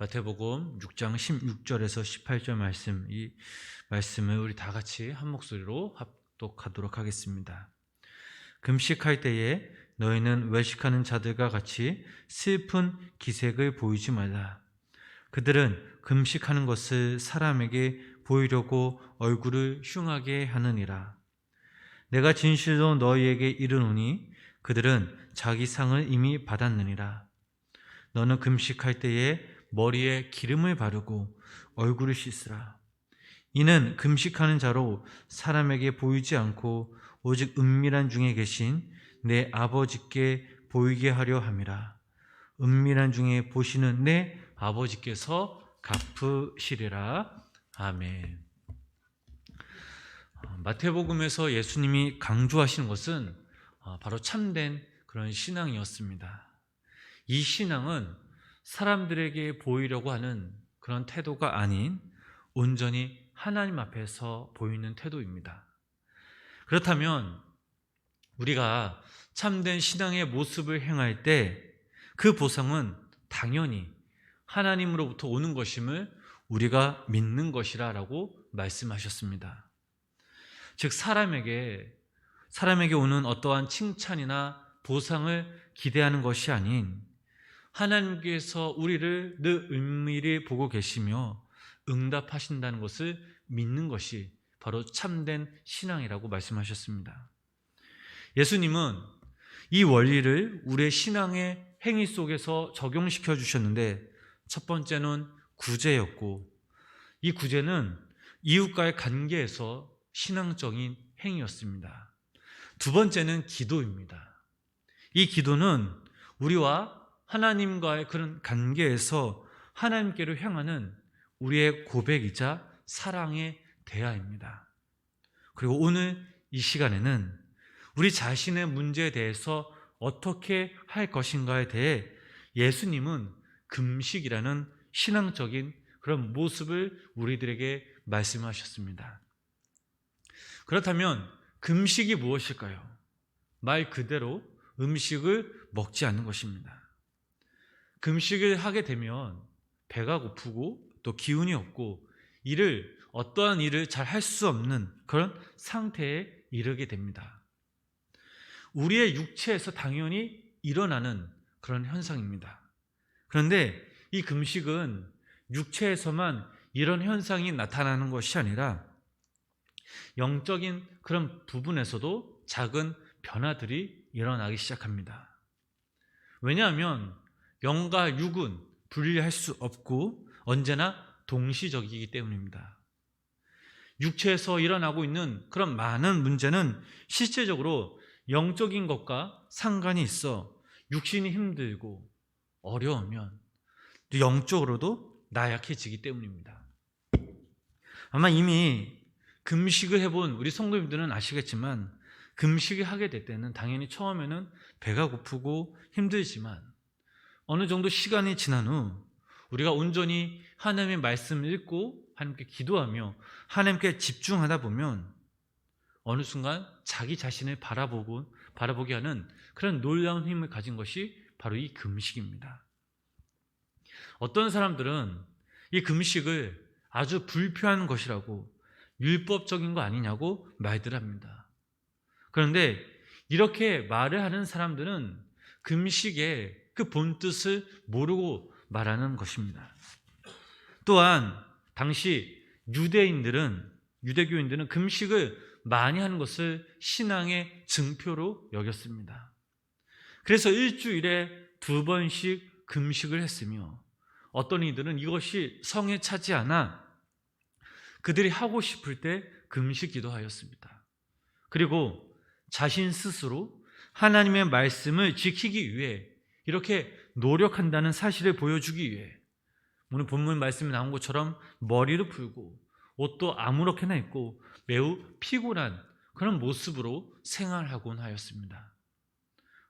마태복음 6장 16절에서 18절 말씀 이 말씀을 우리 다 같이 한 목소리로 합독하도록 하겠습니다. 금식할 때에 너희는 외식하는 자들과 같이 슬픈 기색을 보이지 말라. 그들은 금식하는 것을 사람에게 보이려고 얼굴을 흉하게 하느니라. 내가 진실로 너희에게 이르노니 그들은 자기 상을 이미 받았느니라. 너는 금식할 때에 머리에 기름을 바르고 얼굴을 씻으라. 이는 금식하는 자로 사람에게 보이지 않고 오직 은밀한 중에 계신 내 아버지께 보이게 하려 함이라. 은밀한 중에 보시는 내 아버지께서 갚으시리라. 아멘. 어, 마태복음에서 예수님이 강조하시는 것은 어, 바로 참된 그런 신앙이었습니다. 이 신앙은 사람들에게 보이려고 하는 그런 태도가 아닌 온전히 하나님 앞에서 보이는 태도입니다. 그렇다면 우리가 참된 신앙의 모습을 행할 때 그 보상은 당연히 하나님으로부터 오는 것임을 우리가 믿는 것이라라고 말씀하셨습니다. 즉 사람에게 사람에게 오는 어떠한 칭찬이나 보상을 기대하는 것이 아닌 하나님께서 우리를 늘 은밀히 보고 계시며 응답하신다는 것을 믿는 것이 바로 참된 신앙이라고 말씀하셨습니다. 예수님은 이 원리를 우리의 신앙의 행위 속에서 적용시켜 주셨는데 첫 번째는 구제였고 이 구제는 이웃과의 관계에서 신앙적인 행위였습니다. 두 번째는 기도입니다. 이 기도는 우리와 하나님과의 그런 관계에서 하나님께로 향하는 우리의 고백이자 사랑의 대화입니다. 그리고 오늘 이 시간에는 우리 자신의 문제에 대해서 어떻게 할 것인가에 대해 예수님은 금식이라는 신앙적인 그런 모습을 우리들에게 말씀하셨습니다. 그렇다면 금식이 무엇일까요? 말 그대로 음식을 먹지 않는 것입니다. 금식을 하게 되면 배가 고프고 또 기운이 없고 일을 어떠한 일을 잘 할 수 없는 그런 상태에 이르게 됩니다. 우리의 육체에서 당연히 일어나는 그런 현상입니다. 그런데 이 금식은 육체에서만 이런 현상이 나타나는 것이 아니라 영적인 그런 부분에서도 작은 변화들이 일어나기 시작합니다. 왜냐하면 영과 육은 분리할 수 없고 언제나 동시적이기 때문입니다. 육체에서 일어나고 있는 그런 많은 문제는 실제적으로 영적인 것과 상관이 있어 육신이 힘들고 어려우면 또 영적으로도 나약해지기 때문입니다. 아마 이미 금식을 해본 우리 성도님들은 아시겠지만 금식을 하게 될 때는 당연히 처음에는 배가 고프고 힘들지만 어느 정도 시간이 지난 후 우리가 온전히 하나님의 말씀을 읽고 하나님께 기도하며 하나님께 집중하다 보면 어느 순간 자기 자신을 바라보고 바라보게 하는 그런 놀라운 힘을 가진 것이 바로 이 금식입니다. 어떤 사람들은 이 금식을 아주 불필요한 것이라고 율법적인 거 아니냐고 말들 합니다. 그런데 이렇게 말을 하는 사람들은 금식의 그 본뜻을 모르고 말하는 것입니다. 또한 당시 유대인들은 유대교인들은 금식을 많이 하는 것을 신앙의 증표로 여겼습니다. 그래서 일주일에 두 번씩 금식을 했으며 어떤 이들은 이것이 성에 차지 않아 그들이 하고 싶을 때 금식 기도하였습니다. 그리고 자신 스스로 하나님의 말씀을 지키기 위해 이렇게 노력한다는 사실을 보여주기 위해 오늘 본문 말씀에 나온 것처럼 머리를 풀고 옷도 아무렇게나 입고 매우 피곤한 그런 모습으로 생활하곤 하였습니다.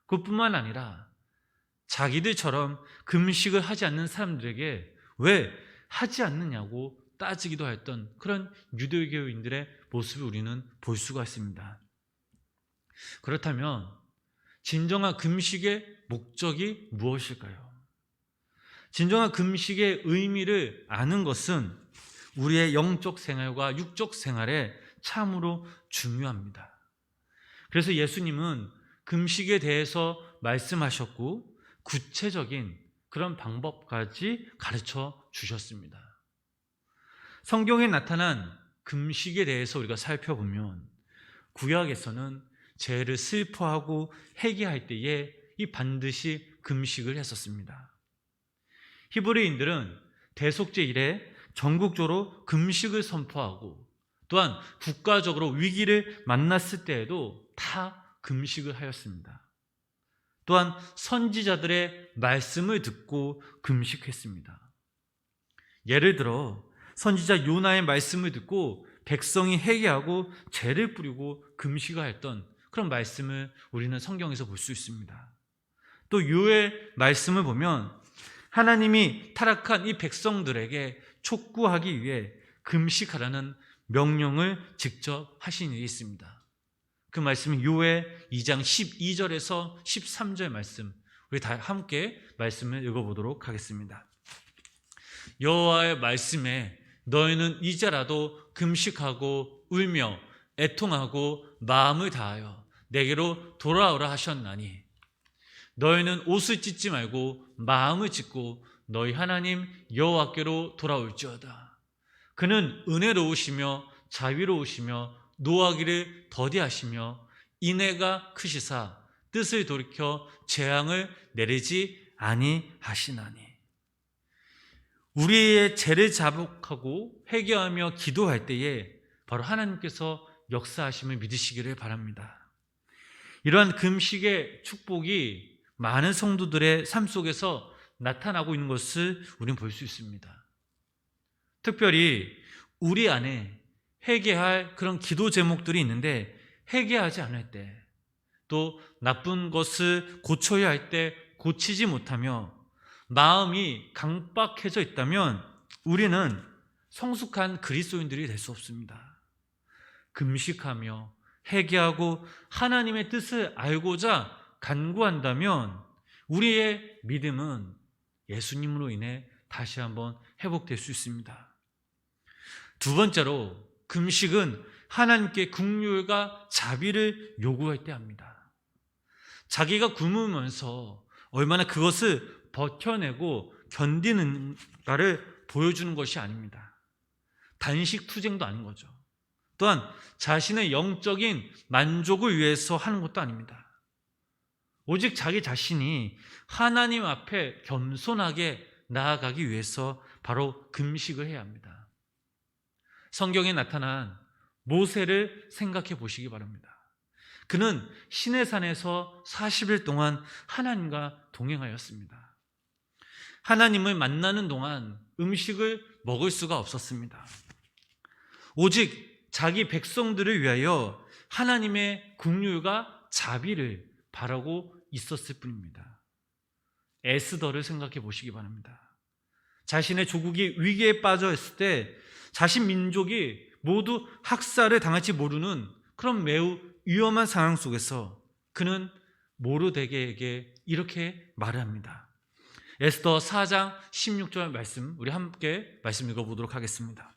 그뿐만 아니라 자기들처럼 금식을 하지 않는 사람들에게 왜 하지 않느냐고 따지기도 했던 그런 유대교인들의 모습을 우리는 볼 수가 있습니다. 그렇다면 진정한 금식의 목적이 무엇일까요? 진정한 금식의 의미를 아는 것은 우리의 영적 생활과 육적 생활에 참으로 중요합니다. 그래서 예수님은 금식에 대해서 말씀하셨고 구체적인 그런 방법까지 가르쳐 주셨습니다. 성경에 나타난 금식에 대해서 우리가 살펴보면 구약에서는 죄를 슬퍼하고 회개할 때에 이 반드시 금식을 했었습니다. 히브리인들은 대속제 이래 전국적으로 금식을 선포하고 또한 국가적으로 위기를 만났을 때에도 다 금식을 하였습니다. 또한 선지자들의 말씀을 듣고 금식했습니다. 예를 들어 선지자 요나의 말씀을 듣고 백성이 회개하고 죄를 뿌리고 금식하였던 그런 말씀을 우리는 성경에서 볼 수 있습니다. 또 요의 말씀을 보면 하나님이 타락한 이 백성들에게 촉구하기 위해 금식하라는 명령을 직접 하신 일이 있습니다. 그 말씀은 요의 2장 12절에서 13절 말씀 우리 다 함께 말씀을 읽어보도록 하겠습니다. 여호와의 말씀에 너희는 이제라도 금식하고 울며 애통하고 마음을 다하여 내게로 돌아오라 하셨나니 너희는 옷을 찢지 말고 마음을 찢고 너희 하나님 여호와께로 돌아올지어다. 그는 은혜로우시며 자비로우시며 노하기를 더디하시며 인애가 크시사 뜻을 돌이켜 재앙을 내리지 아니하시나니 우리의 죄를 자복하고 회개하며 기도할 때에 바로 하나님께서 역사하심을 믿으시기를 바랍니다. 이러한 금식의 축복이 많은 성도들의 삶 속에서 나타나고 있는 것을 우리는 볼 수 있습니다. 특별히 우리 안에 회개할 그런 기도 제목들이 있는데 회개하지 않을 때, 또 나쁜 것을 고쳐야 할 때 고치지 못하며 마음이 강박해져 있다면 우리는 성숙한 그리스도인들이 될 수 없습니다. 금식하며 회개하고 하나님의 뜻을 알고자 간구한다면 우리의 믿음은 예수님으로 인해 다시 한번 회복될 수 있습니다. 두 번째로 금식은 하나님께 국률과 자비를 요구할 때 합니다. 자기가 굶으면서 얼마나 그것을 버텨내고 견디는가를 보여주는 것이 아닙니다. 단식 투쟁도 아닌 거죠. 또한 자신의 영적인 만족을 위해서 하는 것도 아닙니다. 오직 자기 자신이 하나님 앞에 겸손하게 나아가기 위해서 바로 금식을 해야 합니다. 성경에 나타난 모세를 생각해 보시기 바랍니다. 그는 신의 산에서 40일 동안 하나님과 동행하였습니다. 하나님을 만나는 동안 음식을 먹을 수가 없었습니다. 오직 자기 백성들을 위하여 하나님의 국률과 자비를 바라고 있었을 뿐입니다. 에스더를 생각해 보시기 바랍니다. 자신의 조국이 위기에 빠져 있을 때 자신 민족이 모두 학살을 당할지 모르는 그런 매우 위험한 상황 속에서 그는 모르데게에게 이렇게 말합니다. 에스더 4장 16절 말씀 우리 함께 말씀 읽어보도록 하겠습니다.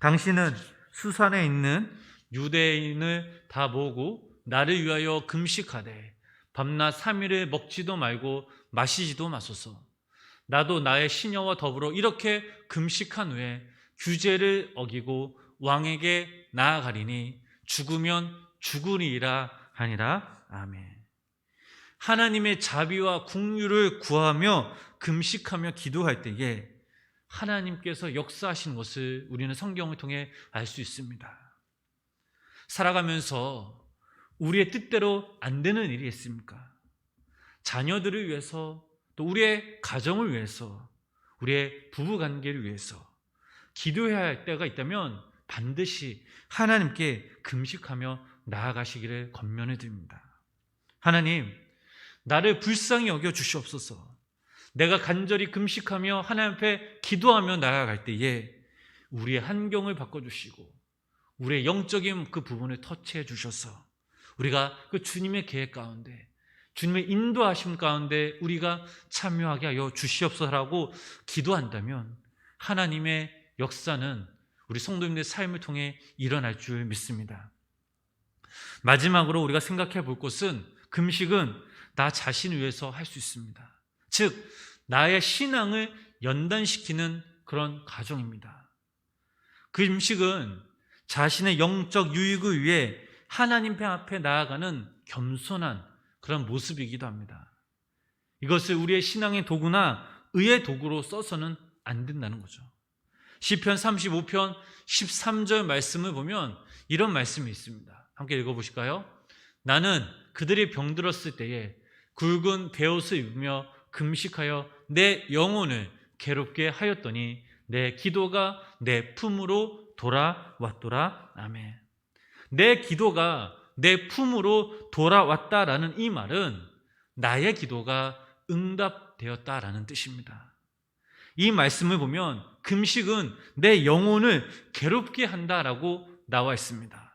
당신은 수산에 있는 유대인을 다 모으고 나를 위하여 금식하되 밤낮 3일을 먹지도 말고 마시지도 마소서. 나도 나의 시녀와 더불어 이렇게 금식한 후에 규제를 어기고 왕에게 나아가리니 죽으면 죽으리라 하니라. 아멘. 하나님의 자비와 국류를 구하며 금식하며 기도할 때에 하나님께서 역사하시는 것을 우리는 성경을 통해 알 수 있습니다. 살아가면서 우리의 뜻대로 안 되는 일이 있습니까? 자녀들을 위해서 또 우리의 가정을 위해서 우리의 부부 관계를 위해서 기도해야 할 때가 있다면 반드시 하나님께 금식하며 나아가시기를 권면해 드립니다. 하나님, 나를 불쌍히 여겨 주시옵소서. 내가 간절히 금식하며 하나님 앞에 기도하며 나아갈 때에 우리의 환경을 바꿔 주시고 우리의 영적인 그 부분을 터치해 주셔서 우리가 그 주님의 계획 가운데 주님의 인도하심 가운데 우리가 참여하게 하여 주시옵소서라고 기도한다면 하나님의 역사는 우리 성도님들의 삶을 통해 일어날 줄 믿습니다. 마지막으로 우리가 생각해 볼 것은 금식은 나 자신을 위해서 할 수 있습니다. 즉, 나의 신앙을 연단시키는 그런 과정입니다. 금식은 자신의 영적 유익을 위해 하나님 앞에 나아가는 겸손한 그런 모습이기도 합니다. 이것을 우리의 신앙의 도구나 의의 도구로 써서는 안 된다는 거죠. 시편 35편 13절 말씀을 보면 이런 말씀이 있습니다. 함께 읽어 보실까요? 나는 그들이 병들었을 때에 굵은 베옷을 입으며 금식하여 내 영혼을 괴롭게 하였더니 내 기도가 내 품으로 돌아왔더라. 아멘. 내 기도가 내 품으로 돌아왔다라는 이 말은 나의 기도가 응답되었다라는 뜻입니다. 이 말씀을 보면 금식은 내 영혼을 괴롭게 한다라고 나와 있습니다.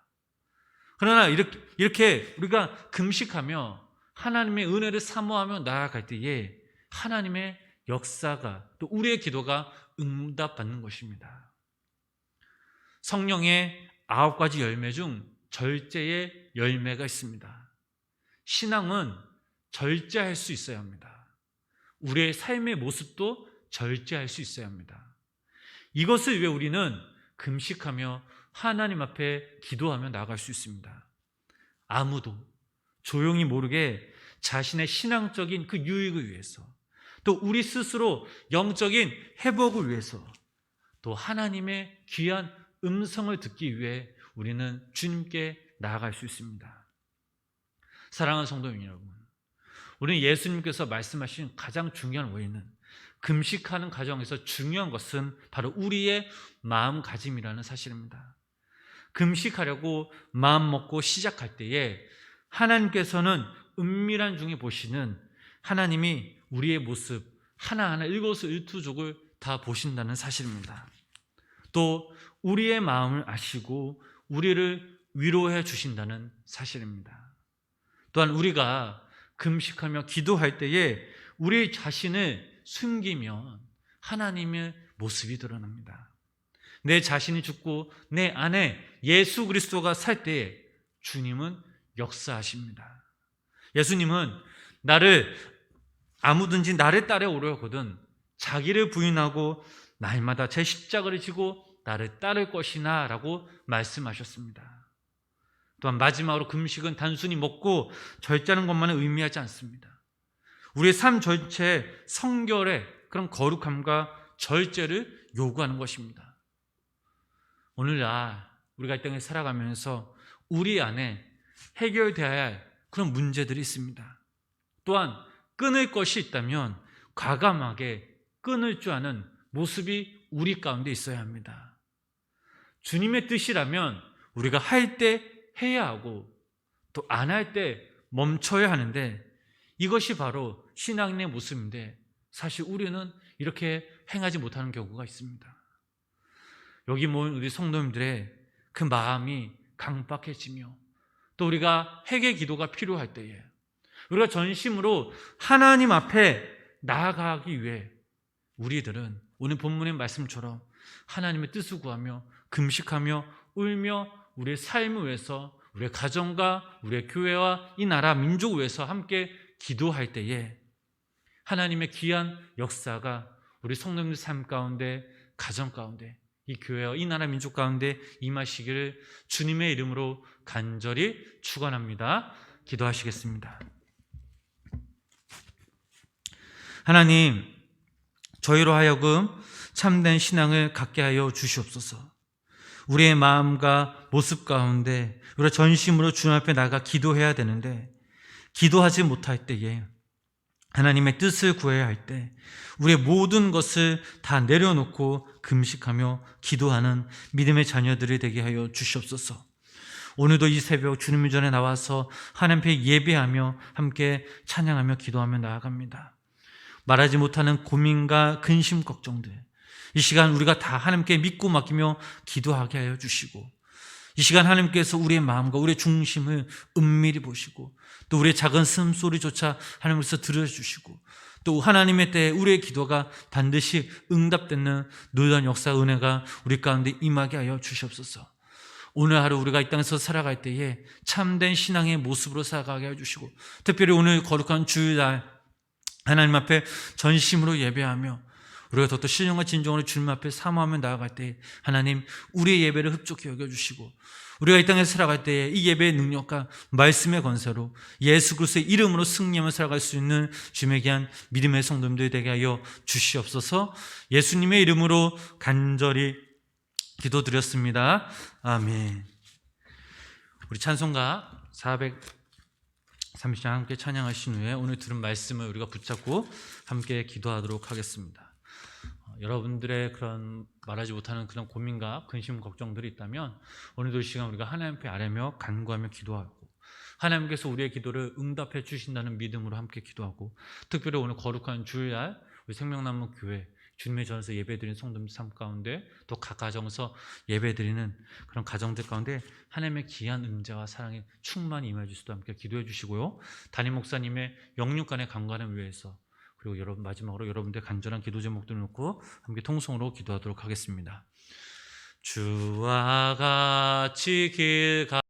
그러나 이렇게, 이렇게 우리가 금식하며 하나님의 은혜를 사모하며 나아갈 때에 하나님의 역사가 또 우리의 기도가 응답받는 것입니다. 성령의 아홉 가지 열매 중 절제의 열매가 있습니다. 신앙은 절제할 수 있어야 합니다. 우리의 삶의 모습도 절제할 수 있어야 합니다. 이것을 위해 우리는 금식하며 하나님 앞에 기도하며 나갈 수 있습니다. 아무도 조용히 모르게 자신의 신앙적인 그 유익을 위해서 또 우리 스스로 영적인 회복을 위해서 또 하나님의 귀한 음성을 듣기 위해 우리는 주님께 나아갈 수 있습니다. 사랑하는 성도 여러분, 우리는 예수님께서 말씀하신 가장 중요한 원인은 금식하는 과정에서 중요한 것은 바로 우리의 마음가짐이라는 사실입니다. 금식하려고 마음 먹고 시작할 때에 하나님께서는 은밀한 중에 보시는 하나님이 우리의 모습 하나하나 일거수일투족을 다 보신다는 사실입니다. 또 우리의 마음을 아시고 우리를 위로해 주신다는 사실입니다. 또한 우리가 금식하며 기도할 때에 우리 자신을 숨기면 하나님의 모습이 드러납니다. 내 자신이 죽고 내 안에 예수 그리스도가 살 때에 주님은 역사하십니다. 예수님은 나를 아무든지 나를 따라 오려거든 자기를 부인하고 날마다 제 십자가를 지고 나를 따를 것이나 라고 말씀하셨습니다. 또한 마지막으로 금식은 단순히 먹고 절제하는 것만은 의미하지 않습니다. 우리의 삶 전체에 성결의 그런 거룩함과 절제를 요구하는 것입니다. 오늘날 우리가 이 땅에 살아가면서 우리 안에 해결되어야 할 그런 문제들이 있습니다. 또한 끊을 것이 있다면 과감하게 끊을 줄 아는 모습이 우리 가운데 있어야 합니다. 주님의 뜻이라면 우리가 할 때 해야 하고 또 안 할 때 멈춰야 하는데 이것이 바로 신앙인의 모습인데 사실 우리는 이렇게 행하지 못하는 경우가 있습니다. 여기 모인 우리 성도님들의 그 마음이 강박해지며 또 우리가 회개 기도가 필요할 때에 우리가 전심으로 하나님 앞에 나아가기 위해 우리들은 오늘 본문의 말씀처럼 하나님의 뜻을 구하며 금식하며 울며 우리의 삶을 위해서 우리의 가정과 우리의 교회와 이 나라 민족을 위해서 함께 기도할 때에 하나님의 귀한 역사가 우리 성도님들 삶 가운데 가정 가운데 이 교회와 이 나라 민족 가운데 임하시기를 주님의 이름으로 간절히 축원합니다. 기도하시겠습니다. 하나님, 저희로 하여금 참된 신앙을 갖게 하여 주시옵소서. 우리의 마음과 모습 가운데 우리가 전심으로 주님 앞에 나가 기도해야 되는데 기도하지 못할 때에 하나님의 뜻을 구해야 할 때 우리의 모든 것을 다 내려놓고 금식하며 기도하는 믿음의 자녀들이 되게 하여 주시옵소서. 오늘도 이 새벽 주님 전에 나와서 하나님 앞에 예배하며 함께 찬양하며 기도하며 나아갑니다. 말하지 못하는 고민과 근심 걱정들 이 시간 우리가 다 하나님께 믿고 맡기며 기도하게 하여 주시고 이 시간 하나님께서 우리의 마음과 우리의 중심을 은밀히 보시고 또 우리의 작은 숨소리조차 하나님께서 들어주시고 또 하나님의 때에 우리의 기도가 반드시 응답되는 놀라운 역사 은혜가 우리 가운데 임하게 하여 주시옵소서. 오늘 하루 우리가 이 땅에서 살아갈 때에 참된 신앙의 모습으로 살아가게 해주시고 특별히 오늘 거룩한 주일날 하나님 앞에 전심으로 예배하며 우리가 더더 신령과 진정으로 주님 앞에 사모하며 나아갈 때 하나님 우리의 예배를 흡족히 여겨주시고 우리가 이 땅에 살아갈 때에 이 예배의 능력과 말씀의 건세로 예수 그리스도의 이름으로 승리하며 살아갈 수 있는 주님의 귀한 믿음의 성도님들이 되게 하여 주시옵소서 예수님의 이름으로 간절히 기도드렸습니다. 아멘. 우리 찬송가 430장 함께 찬양하신 후에 오늘 들은 말씀을 우리가 붙잡고 함께 기도하도록 하겠습니다. 어, 여러분들의 그런 말하지 못하는 그런 고민과 근심, 걱정들이 있다면 오늘도 이 시간 우리가 하나님 앞에 아뢰며 간구하며 기도하고 하나님께서 우리의 기도를 응답해 주신다는 믿음으로 함께 기도하고 특별히 오늘 거룩한 주일날 우리 생명나무 교회 주님의 전에서 예배드리는 성도들 삶 가운데 또 각 가정에서 예배드리는 그런 가정들 가운데 하나님의 귀한 은재와 사랑이 충만히 임해 주시도 함께 기도해 주시고요. 담임 목사님의 영육간의 강관을 위해서 그리고 여러분 마지막으로 여러분들 간절한 기도 제목들 놓고 함께 통성으로 기도하도록 하겠습니다. 주와 같이 길 가.